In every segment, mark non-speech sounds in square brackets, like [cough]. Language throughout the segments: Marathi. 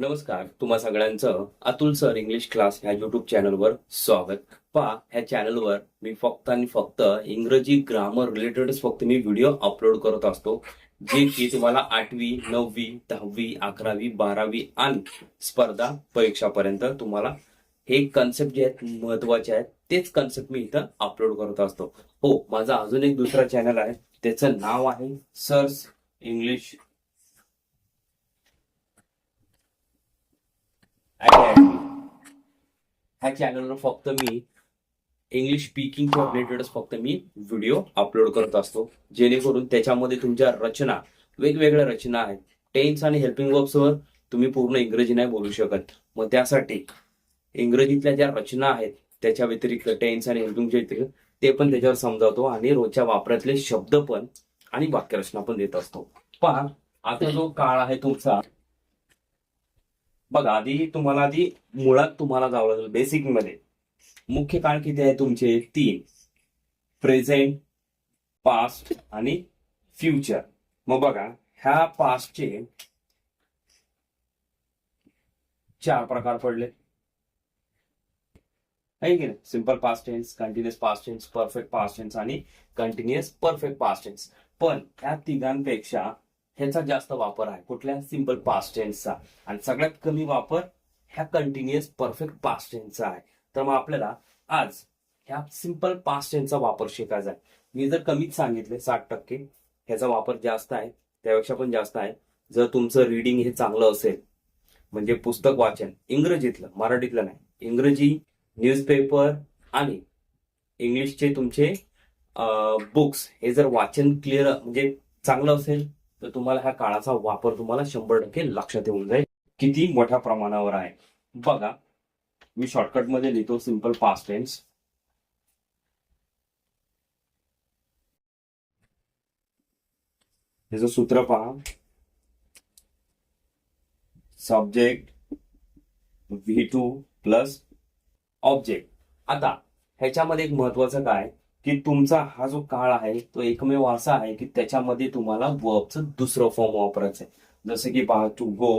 नमस्कार तुम्हा सगळ्यांचं अतुल सर इंग्लिश क्लास ह्या युट्यूब चॅनलवर स्वागत. पहा ह्या चॅनलवर मी फक्त आणि फक्त इंग्रजी ग्रामर रिलेटेडच फक्त मी व्हिडिओ अपलोड करत असतो जे की तुम्हाला आठवी नववी दहावी अकरावी बारावी आणि स्पर्धा परीक्षापर्यंत तुम्हाला हे कन्सेप्ट जे आहेत महत्त्वाचे आहेत तेच कन्सेप्ट मी इथं अपलोड करत असतो. हो माझा अजून एक दुसरा चॅनल आहे त्याचं नाव आहे सर्स इंग्लिश ह्या चॅनलवर फक्त मी इंग्लिश स्पीकिंगच्या रिलेटेडच फक्त मी व्हिडिओ अपलोड करत असतो. जेणेकरून त्याच्यामध्ये तुमच्या रचना वेगवेगळ्या रचना आहेत. टेन्स आणि हेल्पिंग वर्ब्सवर तुम्ही पूर्ण इंग्रजी नाही बोलू शकत. मग त्यासाठी इंग्रजीतल्या ज्या रचना आहेत त्याच्या व्यतिरिक्त टेन्स आणि हेल्पिंगच्या व्यतिरिक्त ते पण त्याच्यावर समजावतो आणि रोजच्या वापरातले शब्द पण आणि वाक्यरचना पण देत असतो. पहा आता जो काळ आहे तुमचा बघा आधी तुम्हाला आधी मुळात तुम्हाला जावं लागेल बेसिकमध्ये मुख्य काळ किती आहे तुमचे? तीन. प्रेझेंट पास्ट आणि फ्युचर. मग बघा ह्या पास्टचे चार प्रकार पडले. आहे की नाही? Simple past tense continuous past tense perfect past tense आणि कंटिन्युअस परफेक्ट पास्ट टेन्स पण ह्या तिघांपेक्षा ह्याचा जास्त वापर आहे. कुठल्या सिंपल पास्ट टेन्सचा आणि सगळ्यात कमी वापर ह्या कंटिन्युअस परफेक्ट पास्ट टेन्सचा आहे. तर मग आपल्याला आज ह्या सिंपल पास्ट टेन्सचा वापर शिकायचा आहे. मी जर कमीच सांगितले साठ टक्के ह्याचा वापर जास्त आहे त्यापेक्षा पण जास्त आहे. जर तुमचं रिडिंग हे चांगलं असेल म्हणजे पुस्तक वाचन इंग्रजीतलं मराठीतलं नाही इंग्रजी न्यूजपेपर आणि इंग्लिशचे तुमचे बुक्स हे जर वाचन क्लिअर म्हणजे चांगलं असेल तर तुम्हाला ह्या काळाचा वापर तुम्हाला शंभर टक्के लक्षात येऊन जाईल. किती मोठ्या प्रमाणावर आहे. बघा मी शॉर्टकटमध्ये लिहितो सिंपल पास्ट टेन्स ह्याचं सूत्र पहा. Subject V two plus object आता ह्याच्यामध्ये एक महत्वाचं काय? की तुमचा हा जो काळ आहे तो एकमेव असा आहे की त्याच्यामध्ये तुम्हाला वर्बचं दुसरं फॉर्म वापरायचं आहे जसं की पहा टू गो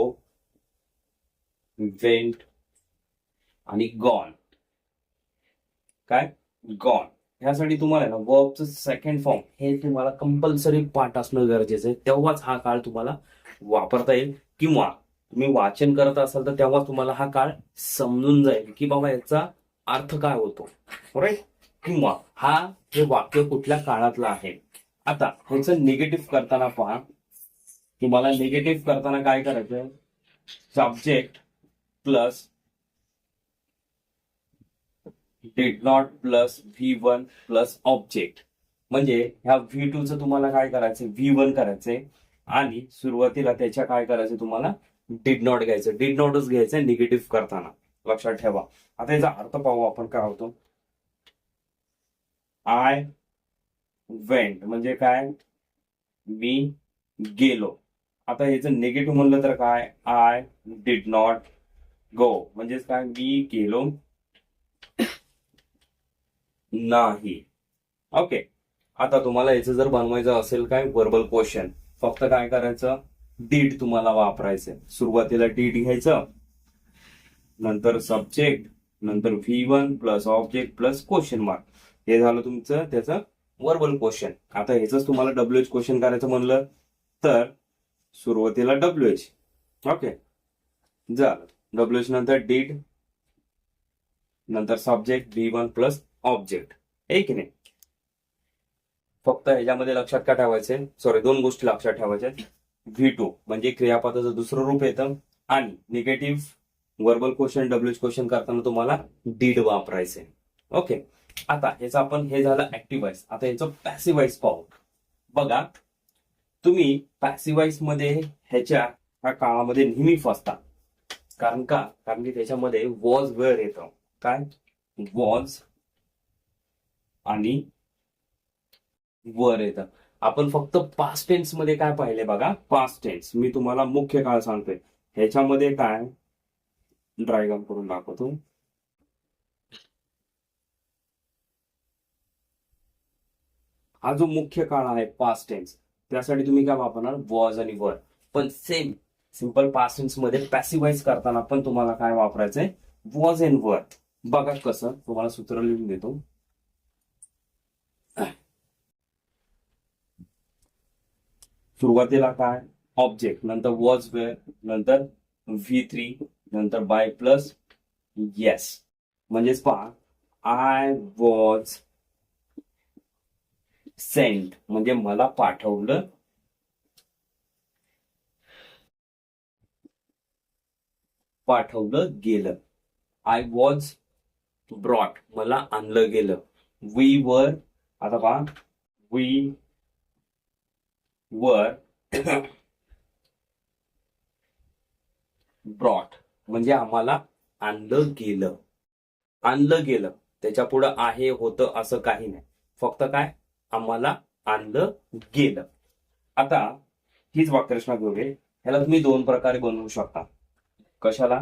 वेंट आणि गॉन काय? गॉन ह्यासाठी तुम्हाला ना वर्बचं सेकंड फॉर्म हे तुम्हाला कंपल्सरी पाठ असणं गरजेचं आहे. तेव्हाच हा काळ तुम्हाला वापरता येईल. किंवा तुम्ही वाचन करत असाल तर तेव्हा तुम्हाला हा काळ समजून जाईल की बाबा याचा अर्थ काय होतो. राईट किंवा हा हे वाक्य कुठल्या काळातलं आहे? आता ह्याचं निगेटिव्ह करताना पहा. तुम्हाला निगेटिव्ह करताना काय करायचं subject plus did not plus V one plus object म्हणजे ह्या व्ही टू चं तुम्हाला काय करायचं व्ही वन करायचंय. आणि सुरुवातीला त्याच्या काय करायचं तुम्हाला? डिड नॉट घ्यायचं डिड नॉटच घ्यायचं निगेटिव्ह करताना. लक्षात ठेवा. आता याचा अर्थ पाहू आपण काय होतो. आय वेंट म्हणजे काय? मी गेलो. आता याचं निगेटिव्ह म्हणलं तर काय? आय डिड नॉट गो म्हणजेच काय? मी गेलो नाही. ओके आता तुम्हाला याचं जर बनवायचं असेल काय? वर्बल क्वेश्चन फक्त काय करायचं? डीड तुम्हाला वापरायचं. सुरुवातीला डीड घ्यायचं. नंतर सब्जेक्ट नंतर V one plus object plus question mark हे झालं तुमचं त्याचं वर्बल क्वेश्चन आता ह्याच तुम्हाला डब्ल्यू एच क्वेश्चन करायचं म्हणलं तर सुरुवातीला डब्ल्यू एच ओके झालं. डब्ल्यू एच नंतर डीड नंतर subject V one plus object हे की नाही? फक्त ह्याच्यामध्ये लक्षात का ठेवायचे? सॉरी दोन गोष्टी लक्षात ठेवायच्या व्ही टू म्हणजे क्रियापदाचं दुसरं रूप येतं. आणि negative verbal question W question करताना तुम्हाला डीड वापरायचे. ओके आता ह्याचं आपण हे झालं ऍक्टिव्ह आता ह्याचं पॅसिव्ह पाहू. बघा तुम्ही पॅसिव्हमध्ये ह्याच्या ह्या काळामध्ये नेहमी फसता. कारण का? कारण की त्याच्यामध्ये वॉज वेळ येतं. काय? वॉज आणि वर येतं. आपण फक्त पास्ट टेन्समध्ये काय पाहिले बघा? पास्ट टेन्स मी तुम्हाला मुख्य काळ सांगतोय. ह्याच्यामध्ये काय? ड्रायग्राम करून दाखवतो. हा जो मुख्य काळ आहे पास्ट टेन्स त्यासाठी तुम्ही काय वापरणार? वॉज आणि वर पण सेम सिंपल पास्टमध्ये पॅसिवाइज करताना पण तुम्हाला काय वापरायचंय? वॉज अँड वर बघा कसं तुम्हाला सूत्र लिहून देतो. सुरुवातीला काय? ऑब्जेक्ट नंतर वॉज वेअर नंतर व्ही थ्री नंतर बाय प्लस येस म्हणजेच पहा आय वॉज सेंट म्हणजे मला पाठवलं. पाठवलं गेलं. आय वॉज ब्रॉट मला आणलं गेलं. वी वर आता पहा. वी वर ब्रॉट म्हणजे आम्हाला आणलं गेलं. आणलं गेलं. त्याच्या पुढं आहे होतं असं काही नाही. फक्त काय? आम्हाला आणलं गेलं. आता हीच वाक्यरचना घेऊया ह्याला तुम्ही दोन प्रकारे बनवू शकता. कशाला?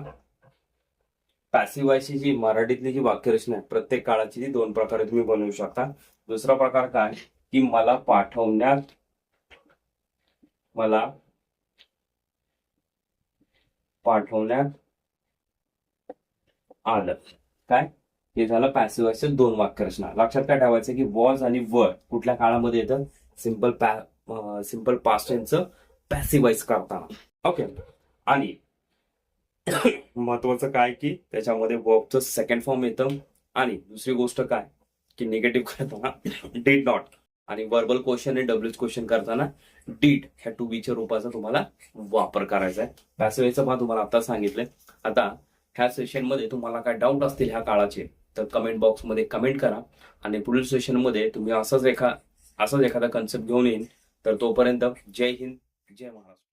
पॅसिवायची जी मराठीतली जी वाक्यरचना आहे प्रत्येक काळाची ती दोन प्रकारे तुम्ही बनवू शकता. दुसरा प्रकार काय? की मला पाठवण्यात मला पाठवण्यात आलं. काय? हे झालं पॅसिवायचे दोन वाक्यरचना लक्षात काय ठेवायचं की वॉज आणि वर कुठल्या काळामध्ये येतं? सिंपल पॅ सिंपल पास्ट टेन्सचं पॅसिवाइज करताना. ओके आणि [coughs] महत्वाचं काय की त्याच्यामध्ये वर्बचं सेकंड फॉर्म येतं. आणि दुसरी गोष्ट काय की निगेटिव्ह करताना [coughs] डीड नॉट आणि वर्बल क्वेश्चन आणि डब्ल्यूच क्वेश्चन करताना डीड ह्या टू बीच्या रूपाचा तुम्हाला वापर करायचा आहे. पॅसिवाईचं पहा तुम्हाला आता सांगितलंय. आता ह्या सेशनमध्ये तुम्हाला काय डाऊट असतील ह्या काळाचे तर कमेंट बॉक्समध्ये कमेंट करा आणि पुढील सेशनमध्ये तुम्ही असंच एखा असंच एखादा कन्सेप्ट घेऊन येईन. तर तोपर्यंत जय हिंद जय महाराष्ट्र.